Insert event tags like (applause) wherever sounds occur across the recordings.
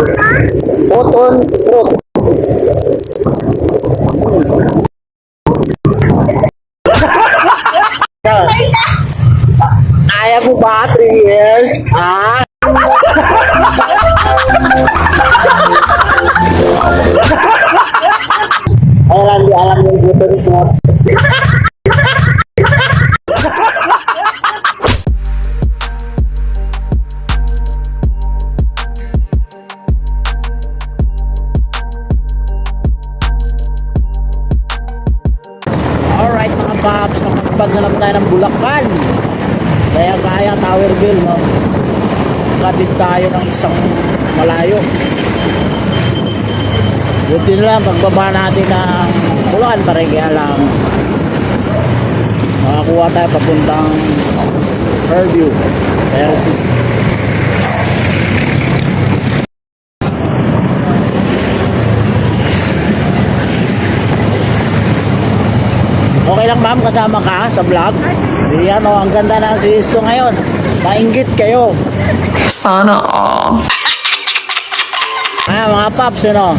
Cotton fruit. (laughs) Kaya mo ba 3 years? Ha? Paps, nakapaghanap tayo ng Bulacan. Kaya kaya Towerville, no? Katid tayo ng isang malayo. Buti na lang, pagbaba natin ng Bulacan, parang kaya lang makakuha tayo papuntang Fairview. Versus Okay lang ma'am, kasama ka sa vlog? Yan o, ang ganda ng sis ko ngayon. Maingit kayo. Sana all. Ah, mga paps, ano?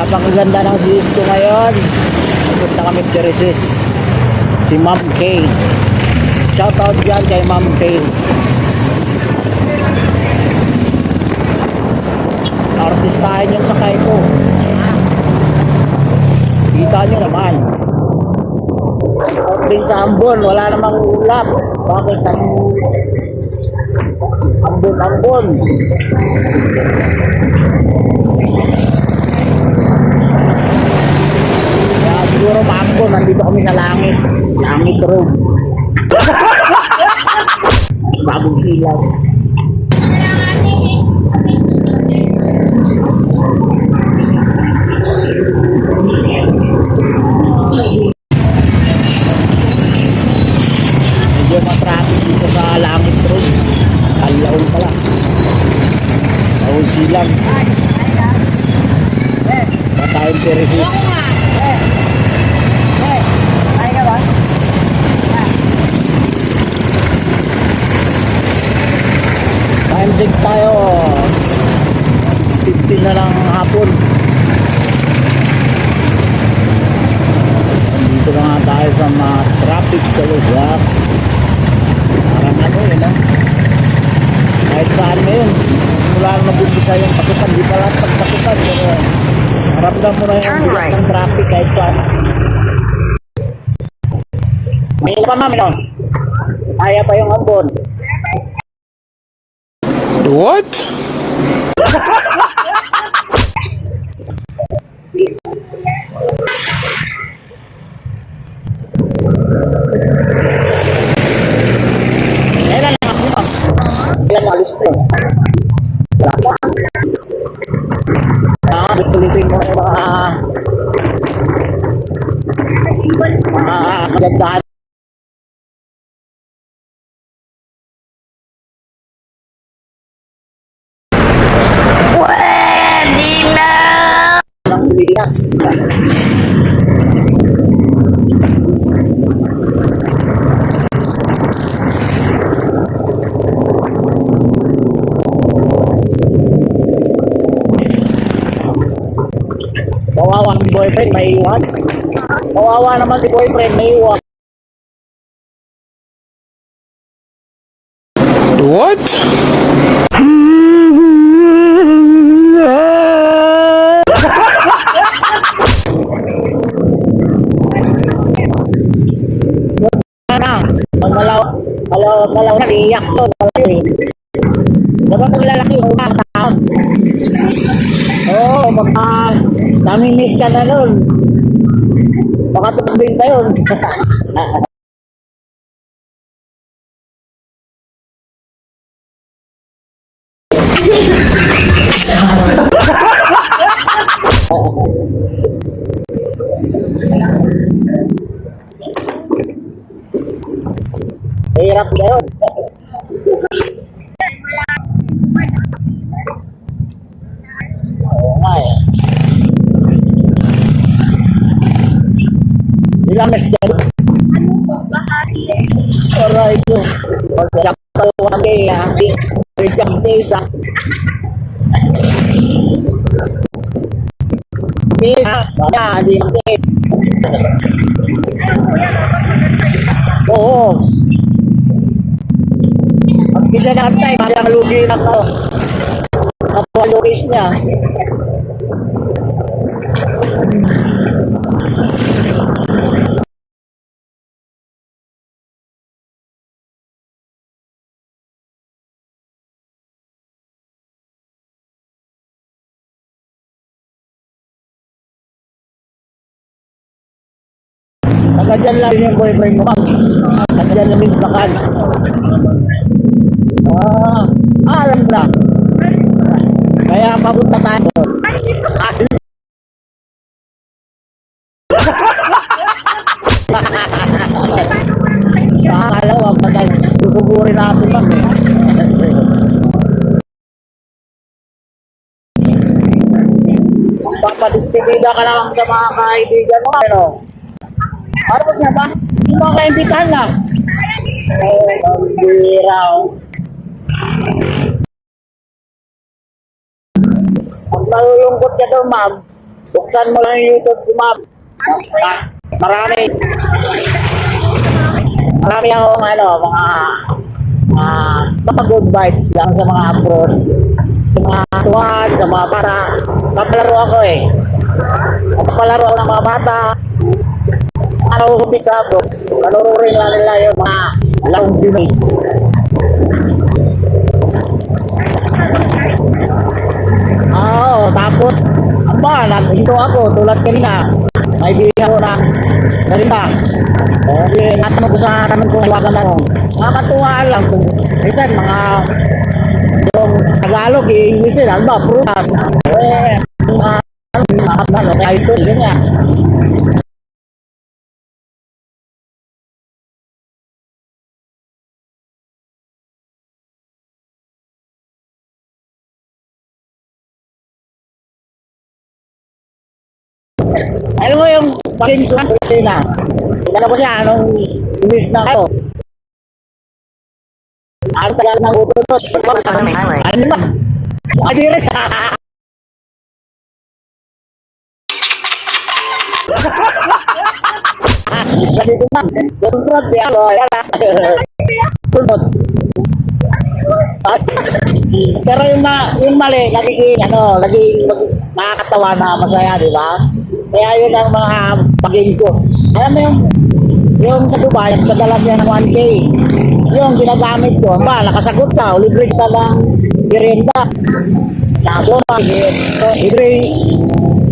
Napakaganda ng sis ko ngayon. Punta kami Teresis. Si Ma'am Kay. Shout out dyan kay Ma'am Kay. Artistahin yung sakay ko. Kita nyo naman. Din sa wala namang ulap. Bakit ang ambon-ambon? Kaya siguro maambon, nandito kami sa langit. Langit room. (laughs) Bagong silaw. Medyo matraffic dito sa langit room. Kalaon pala. Kalaon silang. Patayong Teresis. Time check tayo. 6.15 na lang hapon. Dito na nga tayo sa mga traffic sa lugar. Parang ano yun ah. Kahit saan ngayon. Mula na nabubusa yung pasukan. Di pa lahat pagpasukan. Pero maramdam mo na yung right. ng traffic kahit saan. May iba ma'am, no? Kaya pa yung ambon. What? (laughs) Kailan ang alis nyo? Ang nyo? Wala pa. Ah, tulitin mo yung mga mga kagandahan. Pwede na! ng Pilipinas. Boyfriend, may iwan. Kawawa naman si boyfriend, may iwan. What? Pag malaw, malaw, malaw na, iyak to. Dapat ang lalaki tao. Oo, oh, baka namimiss ka na nun. Baka tumbling pa yun. Hirap na yun. Games doon. Ano po, bahagi? Alright po. O sa nakatawa kay Happy Christian Days ha. Miss, na, di miss. Oo. Bisa na ang time, masang lugi na ko. Nakuha lugis niya. Taga dyan lang yung boyfriend mo, ma'am. Taga dyan lang yung bakan. Ah, ah, alam na. Kaya papunta tayo. Akala ko, patay. Susuburin natin, ma'am. eh. Papadispibida ka lang sa mga kaibigan mo, ano? Tapos na ba? Yung mga kaibigan na. Eh, pambira, oh. Pag malulungkot ka daw, ma'am, buksan mo lang yung YouTube ko, ma'am. Ma- Marami. Marami akong ano, mga ah, mga good vibes lang sa mga abroad. Sa mga tuwan, sa mga para. Papalaro ako eh. Papalaro ako ng mga bata. Ano ko sa abroad. Panururin lang nila yung mga Pinoy. Oo, tapos, aba, nandito ako, tulad kanina. May bigyan ko na, kanina. Okay, natanong ko sa namin kung wagan na ako. Nakakatuwa lang kung, minsan, mga, yung Tagalog, i-English yun, ano ba, prutas. Eh, mga, ano, mga, ano, kaya ito, ganyan. Yung paging sulat na, dala ko siya, anong inis na ako. Ang tagal ng utot. Ano na? Adi rin. Ganito na. Tunod, di ako. Na. Tunod. Pero yung, ma yung mali, nagiging, ano, naging mag- nakakatawa na masaya, di ba? Kaya yun ang mga pag-inso. Alam mo yung, yung sa Dubai, madalas yan ng 1K. Yung ginagamit ko, ba, nakasagot ka, libre ka lang, merienda. Nakasoma, so, i-brace.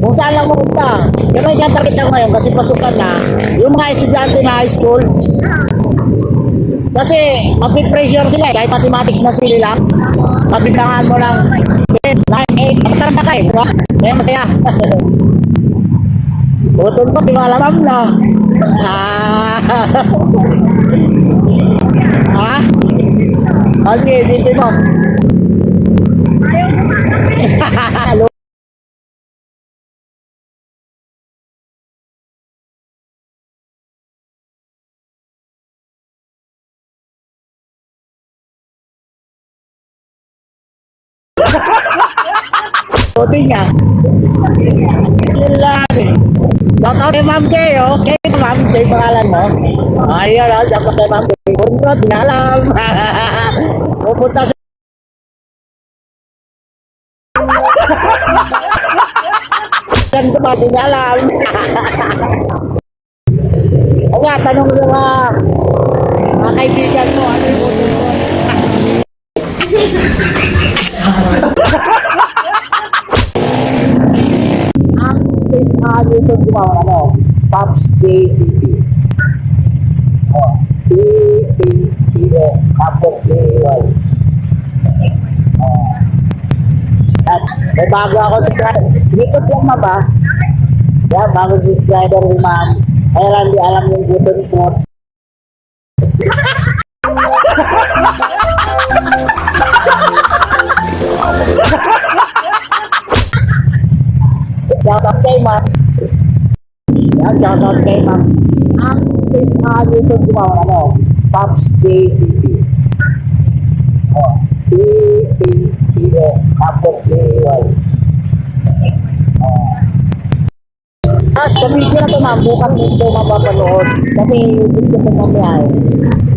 Kung saan lang pumunta. Pero yung target ako ngayon, kasi pasukan na, yung mga estudyante na high school, kasi mapipressure sila eh. Kahit mathematics na sila lang, pabiglangan mo ng 10, 9, 8, magtaranta ka eh. Diba? Kaya masaya. (laughs) Utol ko, di malamam na. Ah. ha? O sige, isipin mo. Hello. Buti niya. Yun lang. Shout out kay Ma'am Kay, oh. Ma'am Kay pangalan mo. Ayun, oh. Shout out kay Ma'am Kay. Buntot, di alam. (laughs) Pupunta sa... (laughs) Yan ko ba, di niya alam. (laughs) Kaya, tanong ko sa mga mga kaibigan mo, ano yung buntot? ang na dito gumawa ano, Pops JTP. Oh, P-P-P-S, tapos. Oh. At may bago ako subscriber. Dito lang ma ba? Yeah, bago subscriber si ma'am. Kaya lang di alam yung button ko. (laughs) Shout out kay ma'am. Yan, shout out kay ma'am. Ang face na dito gumawa, ano, Pops JTP. Oh, P-P-P-S, tapos P-Y. Oh. ma'am, bukas mo ito mapapanood. Kasi hindi ko mamaya eh.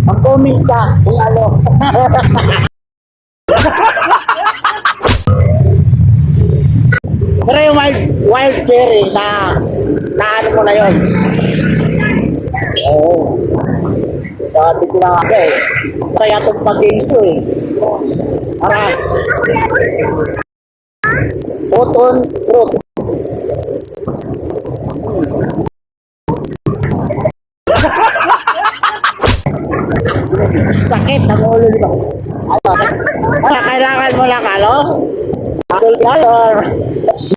Mag-comment ka kung ano. (laughs) wild, cherry na, na ano mo na yun. Oo. Sabi ko na ako eh. Kaya itong pag-games ko eh. Para. Cotton fruit. (laughs) Sakit ang ulo? Ano? Ano, kailangan mo lang ano? Apple color.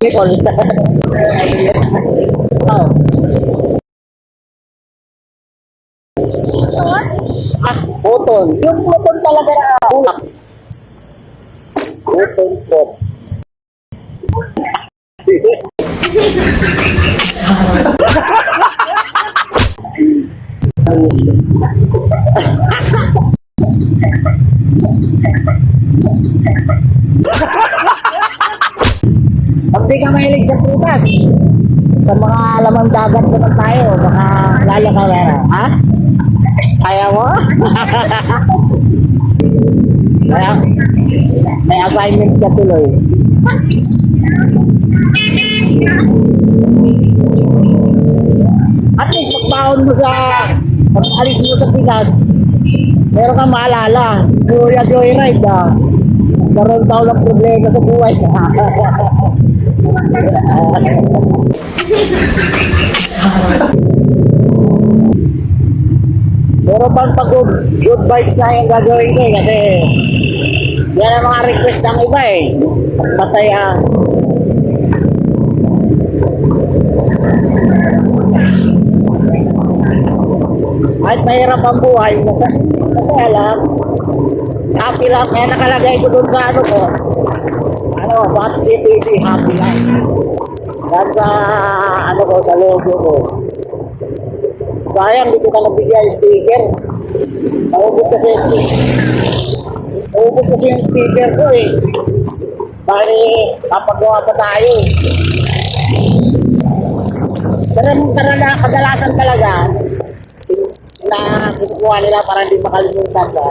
Nicole. oh. Ah, cotton. Yung cotton talaga na bulak. Cotton pot. Pag di ka mahilig sa prutas, sa mga laman dagat naman tayo, baka lalo ka meron. Ha? Kaya mo? (laughs) Kaya, may assignment ka tuloy. At least pagbaon mo sa pag alis mo sa Pinas, meron kang maalala. Kuya Joyride ah. Karoon daw ng problema sa buhay. (laughs) Pero bang pag good, good vibes na yung gagawin ko eh, kasi yan ang mga request ng iba eh. Masaya. Kahit mahirap ang buhay, masaya, masaya lang. Happy lang. Kaya nakalagay ko dun sa ano ko. Ano, Box GTV, happy lang. Yan sa ano ko, sa logo ko. Sayang, hindi ko na nabigyan yung sticker. Naubos kasi yung sticker. Naubos kasi yung sticker ko eh. Bali, papagawa pa tayo. Pero nung karala, kadalasan talaga, na kinukuha nila para hindi makalimutan ka.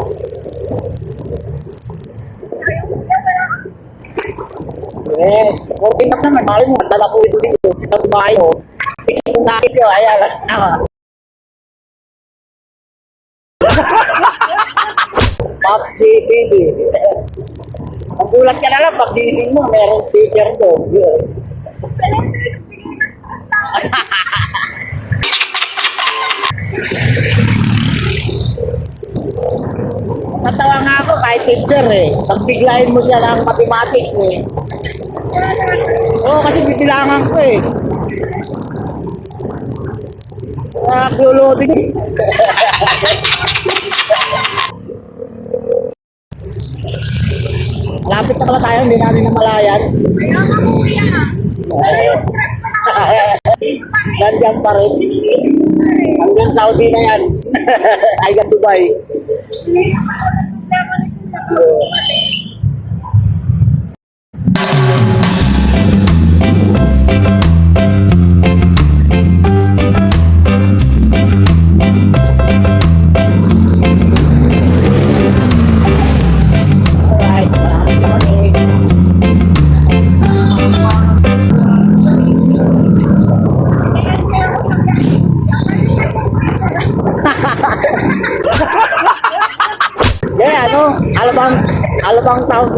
Yes. Okay na naman. Mali mo, dala ko ito sila. Ang bayo. Tingin sa akin yun. Ayan. Pop JPB. Ang gulat ka na lang pag gising mo, meron sticker doon. Yun. Natawa nga ako kahit teacher eh. Pag biglayin mo siya ng mathematics eh. Oo, kasi bibilangan ko eh. Nakakuloding eh. Lapit na pala tayo, hindi natin namalayan. Nandyan pa rin. Hanggang Saudi na yan. Hanggang Dubai. Alright,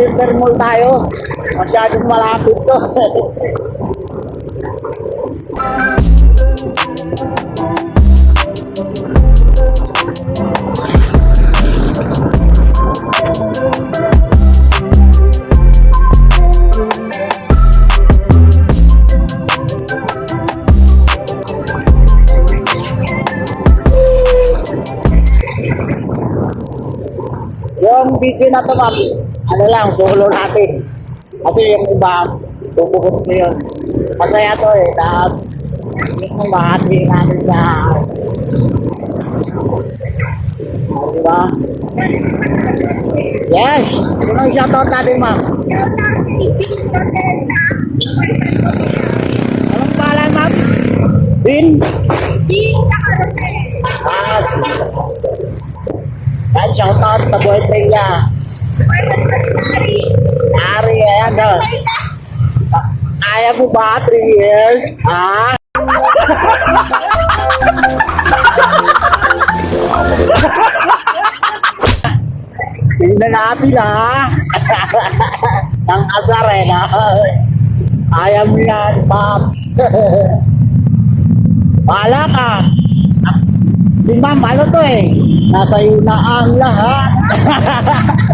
Center Mall tayo. Masyadong malapit to. Yung video na to, ma'am, ano lang, solo natin. Kasi yung iba, pupukot mo yun. Masaya to eh, tapos mismo mahati natin sa Diba? Yes! Ano ang shoutout natin, ma'am? Anong pangalan, ma'am? Bin? Bin Takarose. Ah. Yan, shoutout sa boyfriend niya. Ari, ayan daw. Kaya mo ba 3 years? Ha? Tingnan natin ha. Ang asar eh. Na. Ayaw mo yan, Pops. Bahala ka. Si ma'am, ano to eh? Nasa na ang lahat. (laughs)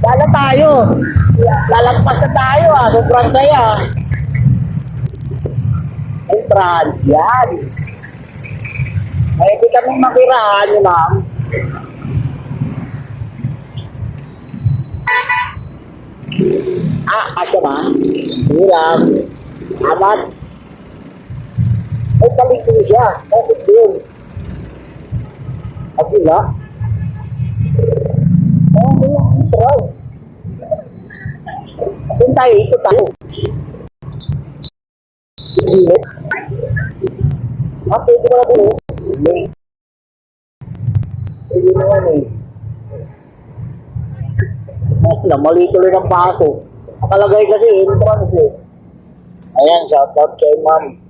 Sana tayo. Lalagpas na tayo ah. Sobrang saya. Entrance, yan. Pwede kami makirahan yun ma'am. Ah, kasya ba? Lang. Amat. Ay, paligid siya. Bakit yun? Wala. Oh, wala. Entrance. Doon tayo, ikot tayo. Sige. Ah, pwede mo na po. Hindi. Pwede naman eh. Wala, mali tuloy ng paso. Nakalagay kasi entrance eh. Ayan, shoutout kay ma'am.